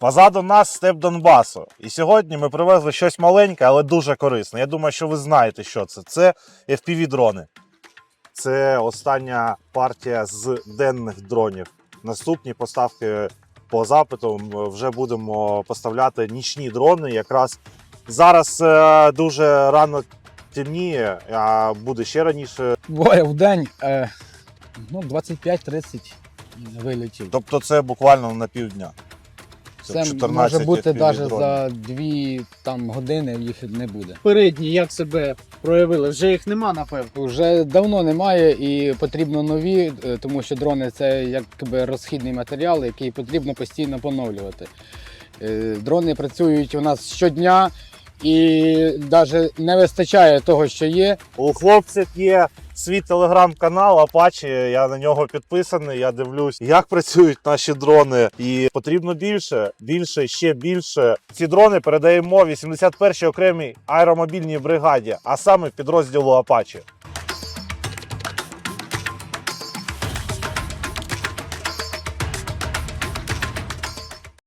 Позаду нас степ Донбасу. І сьогодні ми привезли щось маленьке, але дуже корисне. Я думаю, що ви знаєте, що це. Це FPV-дрони. Це остання партія з денних дронів. Наступні поставки по запиту вже будемо поставляти нічні дрони. Якраз зараз е, дуже рано темніє, а буде ще раніше. Буває в день е, ну, 25-30 вилетів. Тобто це буквально на півдня. Це 14 може бути навіть за 2 там, години їх не буде. Передні як себе проявили? Вже їх нема, напевно. Вже давно немає і потрібно нові, е, тому що дрони це якби розхідний матеріал, який потрібно постійно поновлювати. Е, Дрони працюють у нас щодня і навіть не вистачає того, що є. У хлопців є свій телеграм-канал Apache, я на нього підписаний. Я дивлюсь, як працюють наші дрони. І потрібно більше, більше, ще більше. Ці дрони передаємо 81-й окремій аеромобільній бригаді, а саме підрозділу Apache.